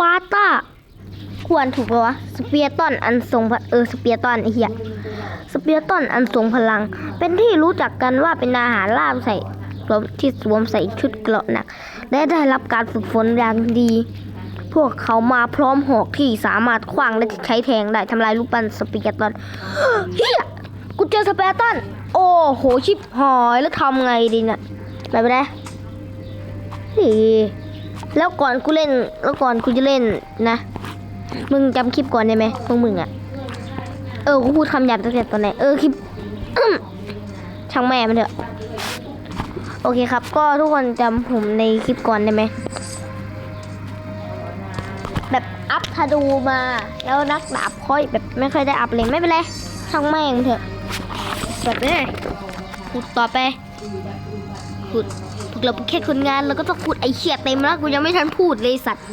ปาร์ตาควรถูกปะวะ สเปียร์ตันอันทรงพเออสเปียร์ตันไอ้เหี้ยสเปียร์ตันอันทรงพลัง เป็นที่รู้จักกันว่าเป็นอาหารล่าใส่สวมที่สวมใส่ชุดเกราะหนัก และได้รับการฝึกฝนอย่างดี พวกเขามาพร้อมหอกที่สามารถขว้างและใช้แทงได้ทำลายรูปปั้นสเปียร์ตันเฮียกูเจอสเปียร์ตันโอ้โหชิบหายแล้วทำไงดีเนี่ยไปไปได้นี่ แล้วก่อนกูเล่น แล้วก่อนกูจะเล่นนะ มึงจำคลิปก่อนได้ไหมพวกมึงอะเออ กูพูดคำหยาบตั้งแต่ตอนไหน เออ คลิปช่างแม่มันเถอะ โอเคครับ ก็ทุกคนจำผมในคลิปก่อนได้ไหม แบบอัพทาดูมา แล้วนักดาบค่อยแบบไม่ค่อยได้อัพเลย ไม่เป็นไร ช่างแม่งเถอะแบบนี้ขุดต่อไปขุด เราเป็นแค่คนงานเราก็ต้องขุดไอเขียดเต็มแล้วกูยังไม่ทันพูดเลยสัตว์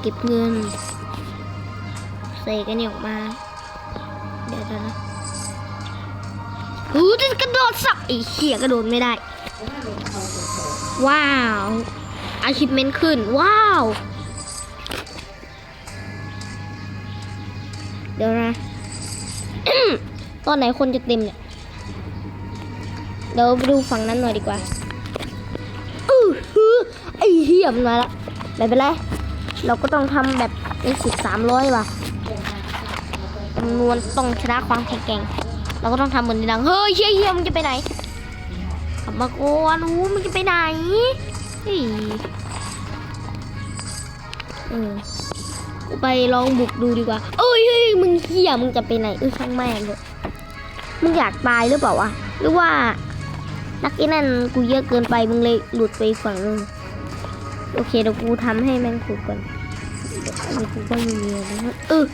เก็บเงินใส่กันออกมา เดี๋ยวนะหูจะกระโดดสับไอเขียกระโดดไม่ได้ ว้าวอาชิพเมนขึ้น ว้าว เดี๋ยวนะ ตอนไหนคนจะเต็มเนี่ย ดี๋ยวไปดูฝั่งนั้นหน่อยดีกว่าอือฮือไอ้เหี้ยมนมาละไม่เป็นไรเราก็ต้องทำแบบในสิบสามร้อยว่ะจำนวนต้องชนะความแข็งแกร่ง เราก็ต้องทำเหมือนในหนังเฮ้ยเฮียเฮียมึงจะไปไหนกลับมาโกนอู้มึงจะไปไหนเฮ้ยเออไปลองบุกดูดีกว่าเอ้ยเฮ้ยมึงเฮียมึงจะไปไหนเออช่างแม่งเถอะมึงอยากตายหรือเปล่าวะหรือว่า นักไอ้นั่นกูเยอะเกินไปมึงเลยหลุดไปฝั่งนึงโอเคเดี๋ยวกูทำให้แม่งถูกก่อนเดี๋ยวกูก็ไม่มีอะนะเออ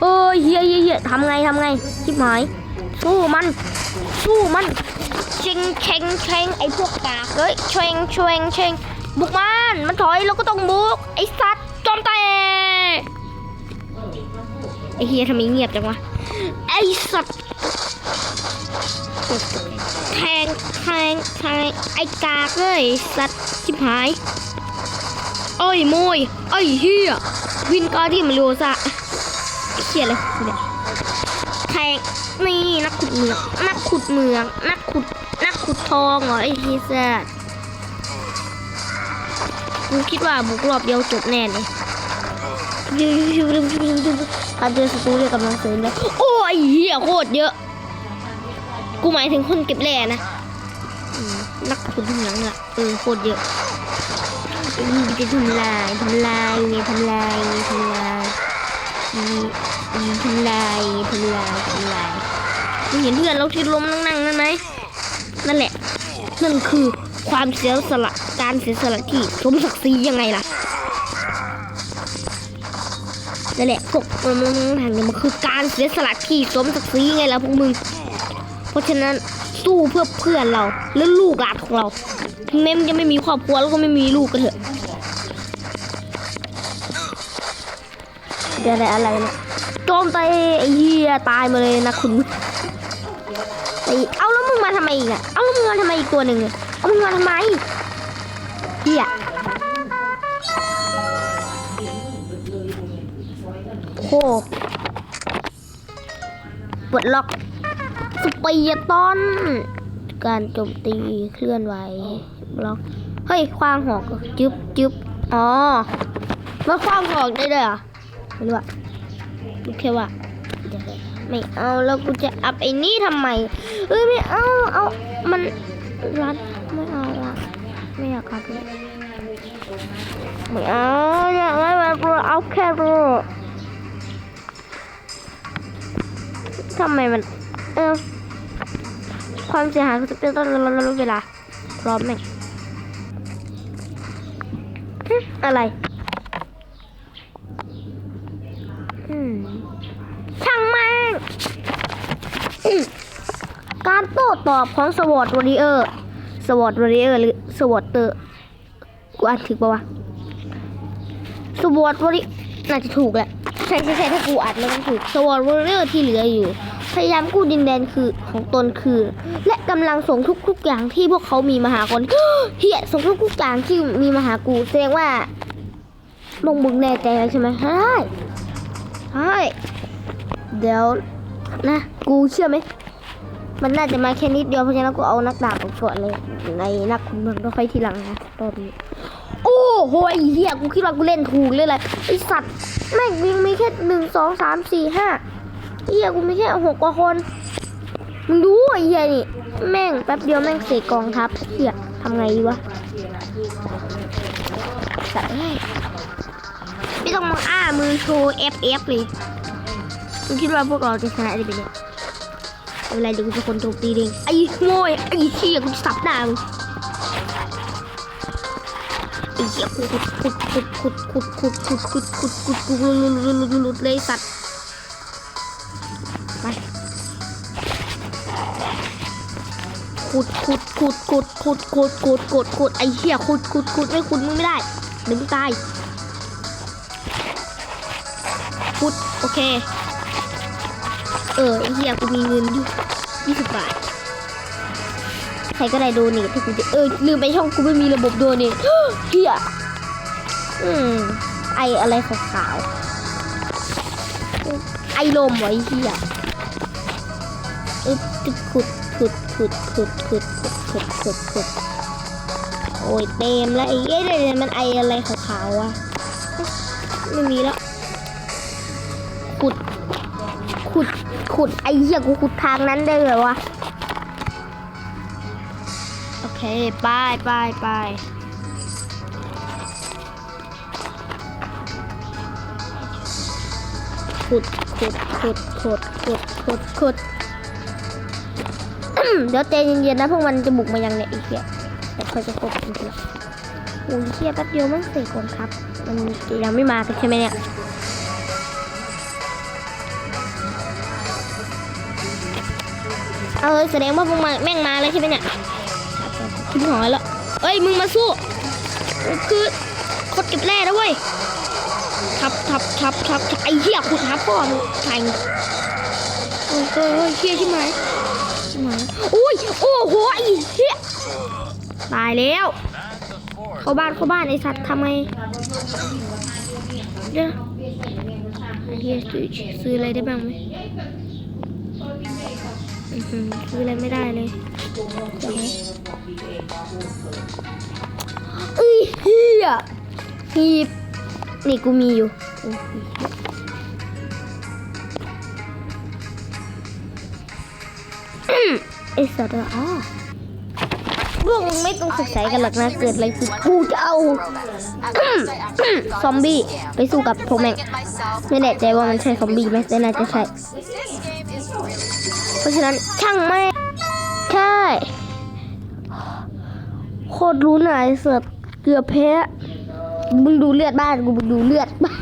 เออเฮียเฮียเฮียทำไงทำไงชิบหายสู้มัน สู้มันเชงเชงเชงไอพวกกากเฮ้ยเชงเชงเชงบุกมันมันถอยเราก็ต้องบุกไอสัตว์จอมเตะไอเฮียทำไมเงียบจังวะไอสัตว์แทง แทงแทงไอกากเลยสัตว์ชิบหายเอ้ยโมยไอ้เฮียวินการ์ที่มันโลซะไอ้เฮียอะไรเนี่ยแทงนี่นักขุดเมือง นักขุดเมือง นักขุดนักขุดทองเหรอไอ้เฮียแซดกูคิดว่าบุกรอบเดียวจบแน่เลยยูยูยูยูยูยูการเจอศัตรูเรียกกำลังเสริมเลยโอ้ยเฮียโคตรเยอะ กูหมายถึงคนเก็บแร่นะอืม นักขุดเหมืองอะเออโคตรเยอะนี่จะทำลายทำลายไงทำลายไงทำลายนี่นี่ทำลายทำลายทำลายมึงเห็นเพื่อนเราที่ล้มนั่งๆนั่นไหมนั่นแหละนั่นคือความเสียสละการเสียสละที่สมศักดิ์ศรียังไงล่ะนั่นแหละพวกมึงทางนี้มันคือการเสียสละที่สมศักดิ์ศรีไงล่ะพวกมึง เพราะฉะนั้นสู้เพื่อเพื่อนเราและลูกหลานของเราถึงแม้มันจะไม่มีครอบครัวแล้วก็ไม่มีลูกก็เถอะเดี๋ยวอะไรอะไรนะโจมตีไอ้เหี้ยตายมาเลยนะคุณตีเอาแล้วมึงมาทำไมอีกอะเอาแล้วมึงมาทำไมอีกตัวหนึ่งอะเอามึงมาทำไมเหี้ยโคปลดล็อก สเปียร์ตอน การโจมตีเคลื่อนไหวบล็อก เฮ้ยคว้างหอกจึ๊บจึ๊บอ๋อมันคว้างหอกได้ด้วยเหรอไม่รู้อะรู้แค่ว่าไม่เอาแล้วกูจะอัพไอ้นี่ทำไมเอ้ยไม่เอาเอามันรัดไม่เอาละไม่อยากอัพเลยไม่เอาอยากให้มันกูเอาแค่รูทำไมมัน เออความเสียหายของสเปลต้นเราเรารู้เวลาพร้อมไหมฮึอะไรอืมช่างแม่งอืมการโต้ตอบของสวอตวอริเออร์สวอตวอริเออร์หรือสวอตเตอร์กูอ่านถูกปะวะสวอตวอริน่าจะถูกแหละใช่ใช่ใช่ถ้ากูอ่านแล้วมันถูกสวอตวอริเออร์ที่เหลืออยู่ พยายามกู้ดินแดนคือของตนคือ และกำลังส่งทุกๆอย่างที่พวกเขามีมาหาคนเฮียส่งทุกๆอย่างที่มีมาหากูแสดงว่าลงมึงแน่ใจใช่ไหมใช่ใช่เดี๋ยวนะกูเชื่อไหมมันน่าจะมาแค่นิดเดียวเพราะฉะนั้นกูเอานักดาบออกก่อนเลยในนักขุนพลก็ค่อยทีหลังนะตอนนี้โอ้โหไอ้เหี้ยกูคิดว่ากูเล่นถูกเลยเลยไอสัตว์แม่งยิงมีแค่หนึ่งสองสามสี่ห้า เหี้ยกูมีแค่หกกว่าคน มึงดูไอ้เหี้ยนี่ แม่งแป๊บเดียวแม่งเสกกองทัพเหี้ยทำไงดีวะสัตว์ไม่ต้องมาอ้ามือโชว์ FF เอฟเลยมึงคิดว่าพวกเราจะชนะได้ไหมเนี่ยไม่เป็นไรเดี๋ยวกูจะคนโจมตีเองไอ้โง่ไอ้เหี้ยกูจะสับหน้ามึงไอ้เหี้ยขุดขุดขุดขุดขุดขุดขุดขุดขุดขุดขุดหลุดหลุดหลุดหลุดเลยสัตว์ ขุดขุดขุดขุดขุดขุดขุดขุดขุดไอ้เหี้ยขุดขุดขุดไม่ขุดมึงไม่ได้เดี๋ยวมึงตายขุดโอเค เออไอ้เหี้ยกูมีเงินอยู่ยี่สิบบาทใครก็ได้โดเนทที่กูจะเออลืมไปช่องกูไม่มีระบบโดเนทเหี้ยอืมไออะไรขาวๆไอลมไวะไอ้เหี้ยเออขุดขุด ขุดขุดขุดขุดขุดขุดขุดโอ้ยเต็มแล้วไอ้เอ้ยเดี๋ยมันไออะไรขาวๆวะไม่มีแล้วขุดขุดขุดไอ้เหี้ยกูขุดทางนั้นได้เลยวะโอเคไปไปไปขุดขุดขุดขุดขุดขุดขุด เดี๋ยวใจเย็นๆนะพวกมันจะบุกมายังเนี่ยไอ้เหี้ยแต่คอยจะควบคุมทีละโอ้ยเหี้ยแป๊บเดียวมันเสกคนครับ มันยังไม่มากันใช่ไหมเนี่ยเออแสดงว่าพวกมันแม่งมาเลยใช่ไหมเนี่ยคิดหอยแล้วเอ้ยมึงมาสู้ คือคดเก็บแร่นะเว้ยทับทับทับทับไอ้เหี้ยขุดทับพ่อมึงแทงโอ้ยเฮ้ยเฮ้ยเหี้ยใช่ไหม ช่ไหมอุ้ย โอ้โหไอ้เหี้ยตายแล้ว เข้าบ้านเข้าบ้านไอ้สัตว์ทำไงเดี๋ยวไอ้เหี้ยซื้อซื้ออะไรได้บ้างไหมอือหือซื้ออะไรไม่ได้เลยอีเอ้ยเฮียหีบนี่กูมีอยู่ ไอสัตว์อะอ๋อพวกมึงไม่ต้องสงสัยกันหรอกนะ เกิดอะไรขึ้นกูจะเอา ซอมบี้ไปสู้กับพวกแม่งไม่แน่ใจว่ามันใช่ซอมบี้ไหมแต่น่าจะใช่ เพราะฉะนั้นช่างไม่ใช่ โคตรรู้หน่ายเสือบเกือบแพ้มึงดูเลือดบ้านกูมึงดูเลือดบ้าน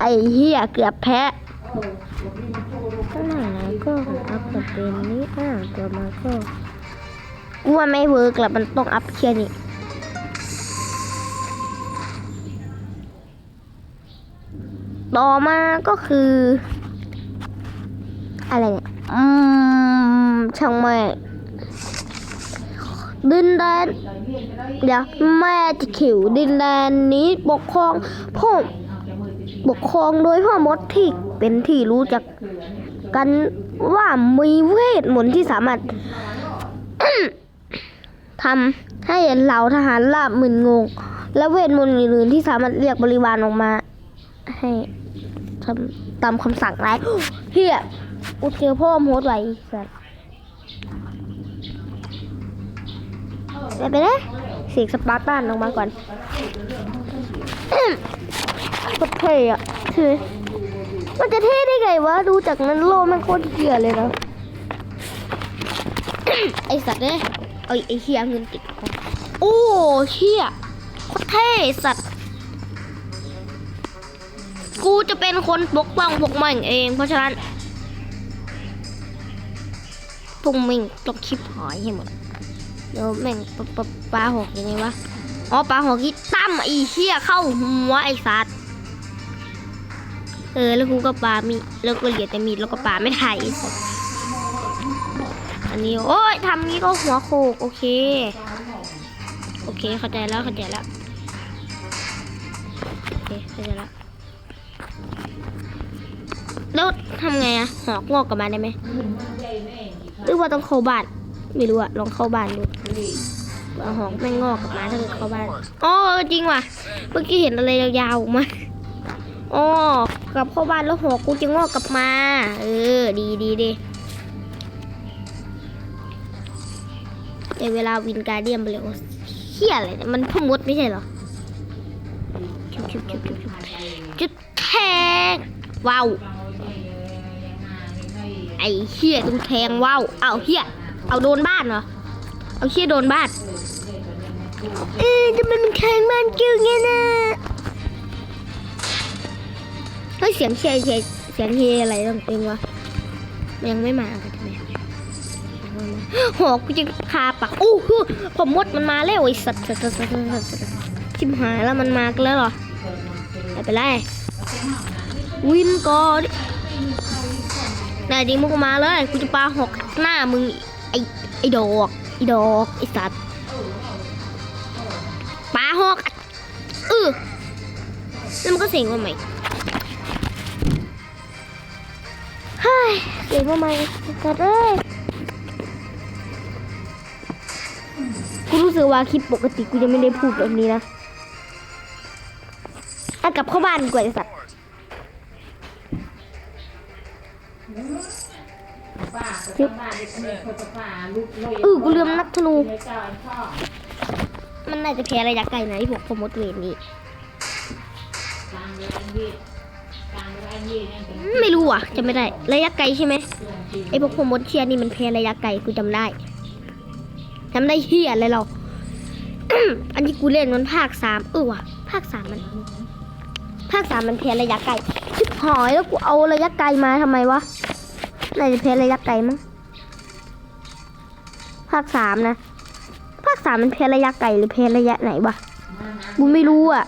ไอ้เหี้ยเกือบแพ้ ข้างหน้าก็อัพกับเป็นนี้อ่าตัวมาก็กูว่าไม่เวิร์กแล้วมันต้องอัพแค่นี้ต่อมาก็คือ อะไรเนี่ย อืม ช่างแม่ดินแดน เดี๋ยวแม่จะขิวดินแดนนี้ปกครองพ่อปกครองโดยพ่อมดที่เป็นที่รู้จัก กันว่ามีเวทมนต์ที่สามารถทำให้เหล่าทหารลาบมึนงง และเวทมนต์อื่นๆที่สามารถเรียกบริวารออกมา ให้ทำตามคำสั่งร้เฮียกูเจอพ่อมดไว้สัตว์ไปไปเลยเสียงสปาร์ตันออกมาก่อนโคตรเท่อะคือมั มันจะเท่ได้ไงวะ ดูจากนั้นโลมันโคตรเกลียเลยนะ ไอสัตว์เนี่ยเอไอเฮียเงินติดคอโอ้เฮียโคตรเท่สัตว์ กูจะเป็นคนปกป้องพวกมันเอง เพราะฉะนั้นพวกมึงต้องคลิปหายให้หมดเดี๋ยวแม่งปลาหอกยังไงวะ อ๋อปลาหอกที่ตั้มไอเหี้ยเข้าหัวไอ้สัตว์ เออ แล้วกูก็ปามีแล้วก็เหลือแต่มีดแล้วก็ปาไม่ถ่ายไอ้สัตว์อันนี้ โอ้ยทำนี้ก็หัวโขกโอเค โอเค เข้าใจแล้ว เข้าใจแล้วเค เข้าใจและแล้วทำไงอะหอกงอกกลับมาได้ไหมหรือว่าต้องเข้าบ้าน ไม่รู้อะลองเข้าบ้านดูว่าหอกไม่งอกกลับมาถ้าเกิดเข้าบ้านอ๋อจริงว่ะ เมื่อกี้เห็นอะไรยาวๆมาอ๋อ กลับเข้าบ้านแล้วหอกกูจะงอกกลับมา เออ ดีดีดีแต่เวลาวินการเดียมไปเลยเฮียอะไรเนี่ยมันพมดไม่ใช่เหรอจุดแทงว้าวไอ้เฮียต้องแทงว้าวเอาเฮียเอาโดนบ้านเหรอเอาเฮียโดนบ้านเอ๊ะทำไมมันแทงบ้านกิ้วเงี้ยนะ ยเสียงเชียร์เชียร์เสียงเฮอะไรต้องเองวะยังไม่มากันใช่ไหมหอกกูจะคาปากโอ้โหผมมดมันมาแล้วไอ้สัตว์สัตว์สัตว์สัตว์สัตว์ชิบหายแล้วมันมากันแล้วเหรอไม่เป็นไรวินก่อนนายจริงมึงก็มาเลยกูจะปาหอกหน้ามึงไอ้ไอ้ดอกไอ้ดอกไอ้สัตว์ปาหอกเออแล้วมันก็เสียงว่าใหม เฮ้ยเสียงว่าใหม่กัดเอ้ยกูรู้สึกว่าคลิปปกติกูจะไม่ได้พูดแบบนี้นะอะกลับเข้าบ้านดีกว่าไอ้สัตว์ป้าก็ป้าเด็กคนนี้เขาจะป้าลูกลอยเออกูลืมนักธนูเลยเจ้าไอ้พ่อมันน่าจะแพ้ระยะไกลนะไอ้พวกโปรโมทเวทนี้ ไม่รู้อะจะไม่ได้ ระยะไกลใช่ไหมไอพวกโปรโมทเชียนี่มันแพ้ระยะไกลกูจำได้จำได้เฮียอะไรเราอันที่กูเล่นมันภาคสามเออว่ะภาคสามมันภาคสามมันแพ้ระยะไกลชิบหอยแล้วกูเอาระยะไกลมาทำไมวะน่าจะแพ้ระยะไกลมั้งภาคสามนะ ภาคสามมันแพ้ระยะไกลหรือแพ้ระยะไหนวะกูไม่รู้อะ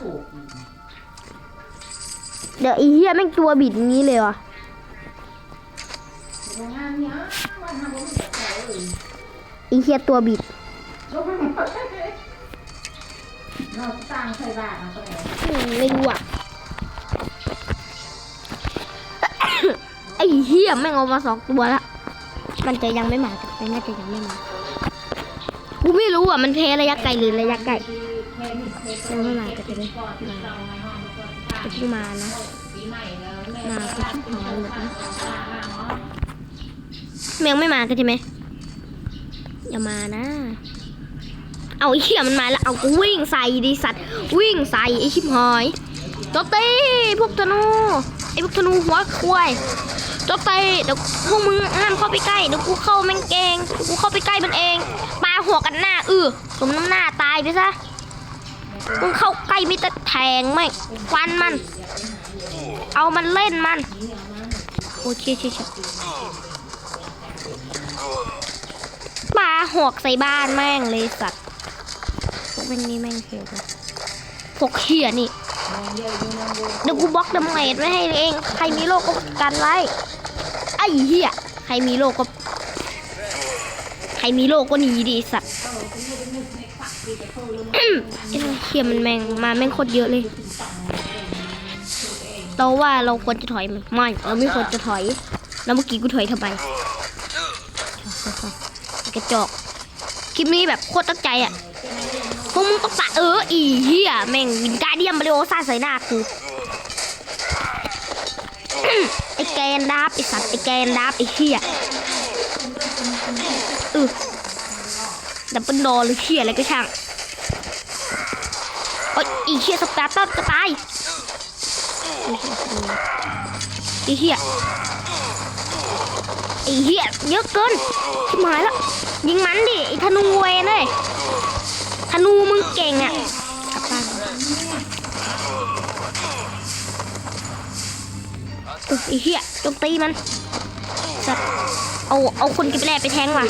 เดี๋ยวไอีเหี้ยแม่งตัวบิดงนี้เลยวะไอ้เหี้ยตัวบิดนอกสร้างใส่บ้านเอาไปเลยอืมไม่รู้อะ ไอ้เหี้ยแม่งเอามาสองตัวละ มันจะยังไม่มาแต่ม่น่าจะยังไม่มา กูไม่รู้อะ มันเพระยะไกลหรือระยะไกลยังไม่มาก็จะได้ก่อนที่เรา จะเพิ่งมานะ มาก็ชิบหายหมดนะแม่แมงไม่มากันใช่ไหมอย่ามานะ เอาไอ้เหี้ยมันมาแล้ว เอากูวิ่งใส่ดิสัตว์ วิ่งใส่ไอ้ชิบหายโจมตีพวกธนูไอ้พวกธนูหัวควายโจมตีเดี๋ยวพวกมึงห้ามเข้าไปใกล้เดี๋ยวกูเข้าแม่งเกงกูเข้าไปใกล้มันเองปาหัวกันหน้าเออสมน้ำหน้าตายไปซะ มึงเข้าใกล้มิตรแทงไม่งฟันมัน เอามันเล่นมัน โอเคเชเชปลาหอกใส่บ้านแม่งเลยสัตว์พวกแม่งนี่แม่งโหดนะพวกเขียนี่เดี๋ยวกูบล็อกดาเมจไว้ให้เอง ใครมีโลกก็กันไว้ ไอ้เหี้ย ใครมีโลกก็ ใครมีโลกก็หนีดิสัตว์ เหี้ยมันแม่งมาแม่งโคตรเยอะเลยโตว่าเราควรจะถอยไหมไม่เราไม่ควรจะถอย แล้วเมื่อกี้กูถอยทำไมกระจกคลิปนี้แบบโคตรตั้งใจอะพวกมึงต้องตัดเอออีเหี้ยแม่งวินการเดียมมาริโอซ่าใส่หน้ากูไอแกนดับไอสัตว์ไอแกนดับไอเหี้ยเออ ดับเบิลโดหรือเหี้ยอะไรก็ช่างโอ้ยอีเหี้ยสปาร์ตันจะตายอ้เหี้ยอ้เหี้ยเยอะเกินชิบหายแล้วยิงมันดิไอ้ธนูเวนเลยธนูมึงเก่งอะกลับบ้านออไอ้เหี้ยจมตีมันสัตว์เอาเอาคนกิบแร่ไปแทงว่ะ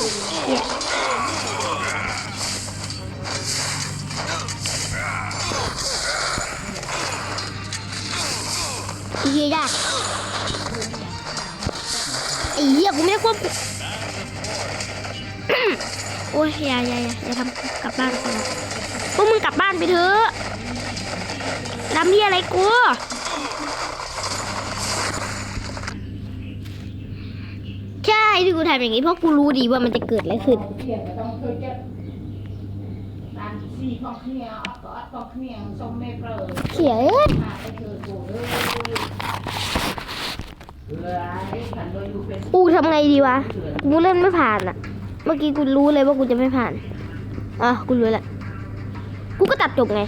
เหี้ยไอ้เหี้ยากไอ้เหี้ยกูไม่ได้ควบคุมโอ้ยอย่าอย่าอย่าอย่าทำกลับบ้านก่อนพวกมึงกลับบ้านไปเถอะดำนี่อะไรกู ที่กูทำอย่างนี้เพราะกูรู้ดีว่ามันจะเกิดอะไรขึ้นเขียนตอกเขียงตอกเขียงส่งในเปลือกเขียนกูทำไงดีวะ กูเล่นไม่ผ่านอะเมื่อกี้กูรู้เลยว่ากูจะไม่ผ่าน อะ กูรู้แล้ว กูก็ตัดจบไง